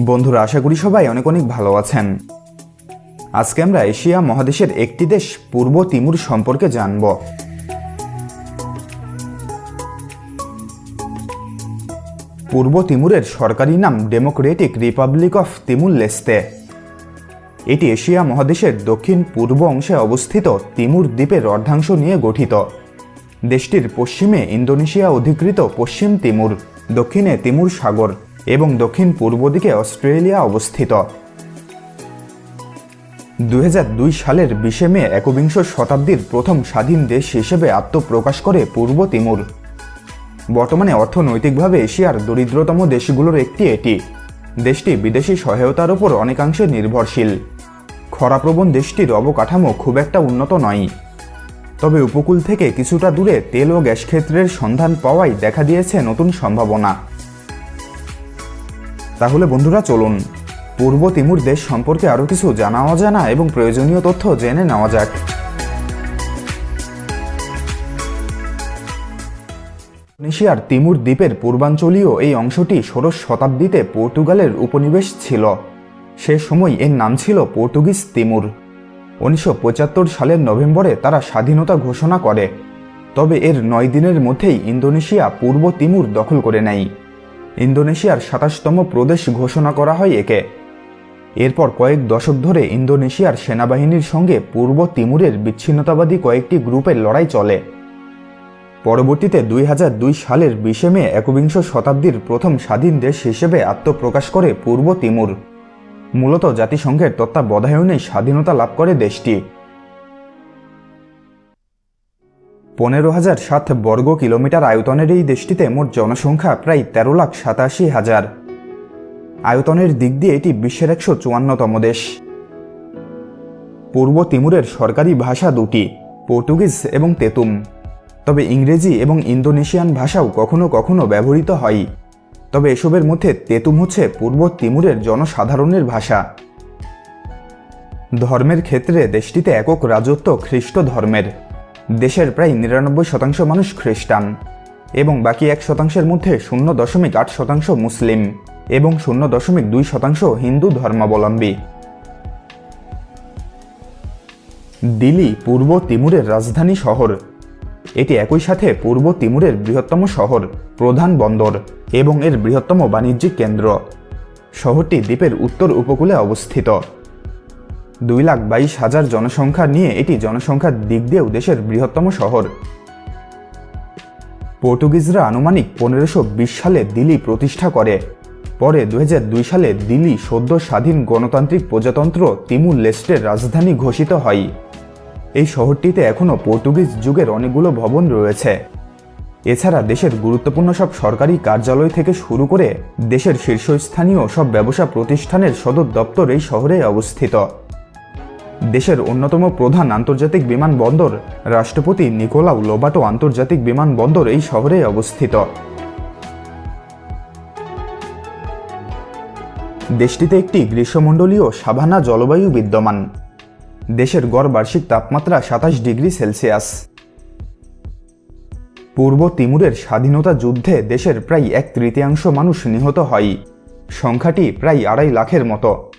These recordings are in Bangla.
বন্ধুরা, আশা করি সবাই অনেক অনেক ভালো আছেন। আজকে আমরা এশিয়া মহাদেশের একটি দেশ, পূর্ব তিমুর সম্পর্কে জানব। পূর্ব তিমুরের সরকারি নাম democratic republic of Timor Leste এটি এশিয়া মহাদেশের দক্ষিণ পূর্ব অংশে অবস্থিত তিমুর দ্বীপের অর্ধাংশ নিয়ে গঠিত। দেশটির পশ্চিমে ইন্দোনেশিয়া অধিকৃত পশ্চিম তিমুর। দক্ষিণে তিমুর সাগর এবং দক্ষিণ পূর্ব দিকে অস্ট্রেলিয়া অবস্থিত। দু হাজার দুই সালের বিশে মে একবিংশ শতাব্দীর প্রথম স্বাধীন দেশ হিসেবে আত্মপ্রকাশ করে পূর্ব তিমুর। বর্তমানে অর্থনৈতিকভাবে এশিয়ার দরিদ্রতম দেশগুলোর একটি এটি। দেশটি বিদেশি সহায়তার উপর অনেকাংশে নির্ভরশীল। খরাপ্রবণ দেশটির অবকাঠামো খুব একটা উন্নত নয়। তবে উপকূল থেকে কিছুটা দূরে তেল ও গ্যাস ক্ষেত্রের সন্ধান পাওয়াই দেখা দিয়েছে নতুন সম্ভাবনা। তাহলে বন্ধুরা, চলুন। পূর্ব তিমুর দেশ সম্পর্কে আরও কিছু জানা অজানা এবং প্রয়োজনীয় তথ্য জেনে নেওয়া যাক। ইন্দোনেশিয়ার তিমুর দ্বীপের পূর্বাঞ্চলীয় এই অংশটি ষোড়শ শতাব্দীতে পর্তুগালের উপনিবেশ ছিল। সে সময় এর নাম ছিল পর্তুগিজ তিমুর। উনিশশো পঁচাত্তর সালের নভেম্বরে তারা স্বাধীনতা ঘোষণা করে। তবে এর নয় দিনের মধ্যেই ইন্দোনেশিয়া পূর্ব তিমুর দখল করে নেয়। ইন্দোনেশিয়ার সাতাশতম প্রদেশ ঘোষণা করা হয় একে। এরপর কয়েক দশক ধরে ইন্দোনেশিয়ার সেনাবাহিনীর সঙ্গে পূর্ব তিমুরের বিচ্ছিন্নতাবাদী কয়েকটি গ্রুপের লড়াই চলে। পরবর্তীতে দুই হাজার দুই সালের বিশে মে একবিংশ শতাব্দীর প্রথম স্বাধীন দেশ হিসেবে আত্মপ্রকাশ করে পূর্ব তিমুর। মূলত জাতিসংঘের তত্ত্বাবধায়নেই স্বাধীনতা লাভ করে দেশটি। পনেরো হাজার সাত বর্গ কিলোমিটার আয়তনের এই দেশটিতে মোট জনসংখ্যা প্রায় তেরো লাখ সাতাশি হাজার। আয়তনের দিক দিয়ে এটি বিশ্বের একশো চুয়ান্নতম দেশ। পূর্ব তিমুরের সরকারি ভাষা দুটি, পর্তুগিজ এবং তেতুম। তবে ইংরেজি এবং ইন্দোনেশিয়ান ভাষাও কখনো কখনো ব্যবহৃত হয়। তবে এসবের মধ্যে তেতুম হচ্ছে পূর্ব তিমুরের জনসাধারণের ভাষা। ধর্মের ক্ষেত্রে দেশটিতে একক রাজত্ব খ্রিস্ট ধর্মের। দেশের প্রায় নিরানব্বই শতাংশ মানুষ খ্রিস্টান এবং বাকি এক শতাংশের মধ্যে শূন্য দশমিক আট শতাংশ মুসলিম এবং শূন্য দশমিক দুই শতাংশ হিন্দু ধর্মাবলম্বী। দিল্লি পূর্ব তিমুরের রাজধানী শহর। এটি একই সাথে পূর্ব তিমুরের বৃহত্তম শহর, প্রধান বন্দর এবং এর বৃহত্তম বাণিজ্যিক কেন্দ্র। শহরটি দ্বীপের উত্তর উপকূলে অবস্থিত। দুই লাখ বাইশ হাজার জনসংখ্যা নিয়ে এটি জনসংখ্যার দিক দিয়েও দেশের বৃহত্তম শহর। পর্তুগিজরা আনুমানিক পনেরোশো বিশ সালে দিল্লি প্রতিষ্ঠা করে। পরে দু হাজার দুই সালে দিল্লি সদ্য স্বাধীন গণতান্ত্রিক প্রজাতন্ত্র তিমুর লেস্টের রাজধানী ঘোষিত হয়। এই শহরটিতে এখনও পর্তুগিজ যুগের অনেকগুলো ভবন রয়েছে। এছাড়া দেশের গুরুত্বপূর্ণ সব সরকারি কার্যালয় থেকে শুরু করে দেশের শীর্ষস্থানীয় সব ব্যবসা প্রতিষ্ঠানের সদর দপ্তর এই শহরে অবস্থিত। দেশের অন্যতম প্রধান আন্তর্জাতিক বিমানবন্দর রাষ্ট্রপতি নিকোলাউ লোবাটো আন্তর্জাতিক বিমানবন্দর এই শহরে অবস্থিত। দেশটিতে একটি গ্রীষ্মমণ্ডলীয় সাভানা জলবায়ু বিদ্যমান। দেশের গড় বার্ষিক তাপমাত্রা সাতাশ ডিগ্রি সেলসিয়াস। পূর্ব তিমুরের স্বাধীনতা যুদ্ধে দেশের প্রায় এক তৃতীয়াংশ মানুষ নিহত হয়। সংখ্যাটি প্রায় আড়াই লাখের মতো।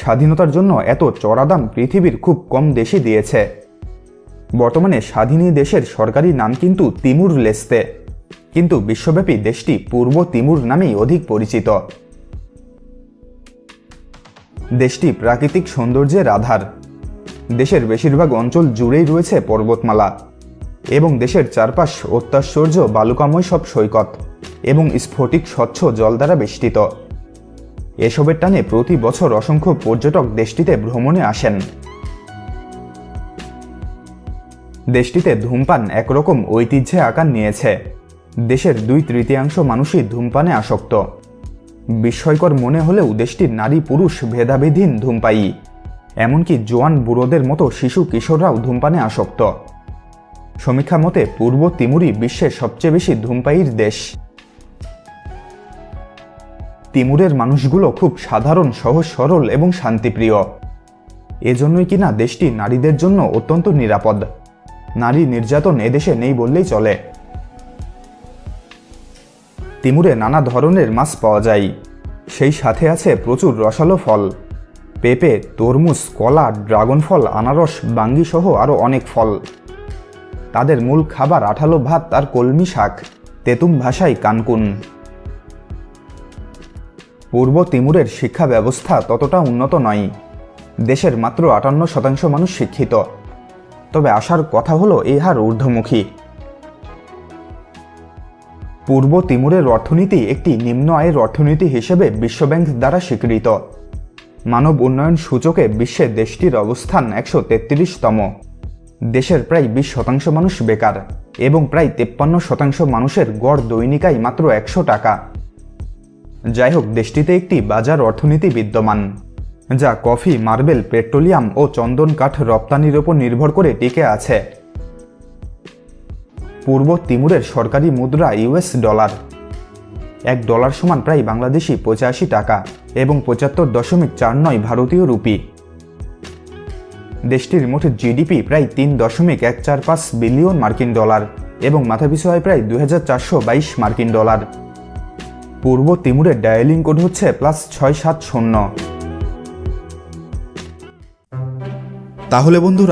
স্বাধীনতার জন্য এত চড়া দাম পৃথিবীর খুব কম দেশই দিয়েছে। বর্তমানে স্বাধীনী দেশের সরকারি নাম কিন্তু তিমুর লেস্তে। কিন্তু বিশ্বব্যাপী দেশটি পূর্ব তিমুর নামেই অধিক পরিচিত। দেশটি প্রাকৃতিক সৌন্দর্যের আধার। দেশের বেশিরভাগ অঞ্চল জুড়েই রয়েছে পর্বতমালা এবং দেশের চারপাশ অত্যাশ্চর্য বালুকাময় সব সৈকত এবং স্ফটিক স্বচ্ছ জল দ্বারা বেষ্টিত। এসবের টানে প্রতি বছর অসংখ্য পর্যটক দেশটিতে ভ্রমণে আসেন। দেশটিতে ধূমপান একরকম ঐতিহ্যে আকার নিয়েছে। দেশের দুই তৃতীয়াংশ মানুষই ধূমপানে আসক্ত। বিস্ময়কর মনে হলেও দেশটির নারী পুরুষ ভেদাভেদহীন ধূমপায়ী। এমনকি জোয়ান বুড়োদের মতো শিশু কিশোররাও ধূমপানে আসক্ত। সমীক্ষা মতে, পূর্ব তিমুরি বিশ্বের সবচেয়ে বেশি ধূমপায়ীর দেশ। তিমুরের মানুষগুলো খুব সাধারণ, সহজ, সরল এবং শান্তিপ্রিয়। এজন্যই কিনা দেশটি নারীদের জন্য অত্যন্ত নিরাপদ? নারী নির্যাতন এদেশে নেই বললেই চলে। তিমুরে নানা ধরনের মাছ পাওয়া যায়। সেই সাথে আছে প্রচুর রসালো ফল। পেঁপে, তরমুজ, কলা, ড্রাগন ফল, আনারস, বাঙ্গি সহ আরও অনেক ফল। তাদের মূল খাবার আঠালো ভাত আর কলমি শাক। তেতুম ভাষায় কানকুন। পূর্ব তিমুরের শিক্ষা ব্যবস্থা ততটা উন্নত নয়। দেশের মাত্র আটান্ন শতাংশ মানুষ শিক্ষিত। তবে আসার কথা হলো এই হার ঊর্ধ্বমুখী। পূর্ব তিমুরের অর্থনীতি একটি নিম্ন আয়ের অর্থনীতি হিসেবে বিশ্বব্যাংক দ্বারা স্বীকৃত। মানব উন্নয়ন সূচকে বিশ্বে দেশটির অবস্থান একশো তেত্রিশতম। দেশের প্রায় বিশ শতাংশ মানুষ বেকার এবং প্রায় তেপ্পান্ন শতাংশ মানুষের গড় দৈনিক আয় মাত্র একশো টাকা। যাই হোক, দেশটিতে একটি বাজার অর্থনীতি বিদ্যমান, যা কফি, মার্বেল, পেট্রোলিয়াম ও চন্দন কাঠ রপ্তানির ওপর নির্ভর করে টিকে আছে। পূর্ব তিমুরের সরকারি মুদ্রা ইউএস ডলার। এক ডলার সমান প্রায় বাংলাদেশি পঁচাশি টাকা। এবং পঁচাত্তর দশমিক চার নয় ভারতীয় রুপি। দেশটির মোট জিডিপি প্রায় তিন দশমিক এক চার পাঁচ বিলিয়ন মার্কিন ডলার এবং মাথাপিছু হয় প্রায় দুই চারশো বাইশ মার্কিন ডলার। পূর্ব তিমুরের ডায়ালিং কোড হচ্ছে প্লাস ছয় সাত শূন্য। তাহলে বন্ধুরা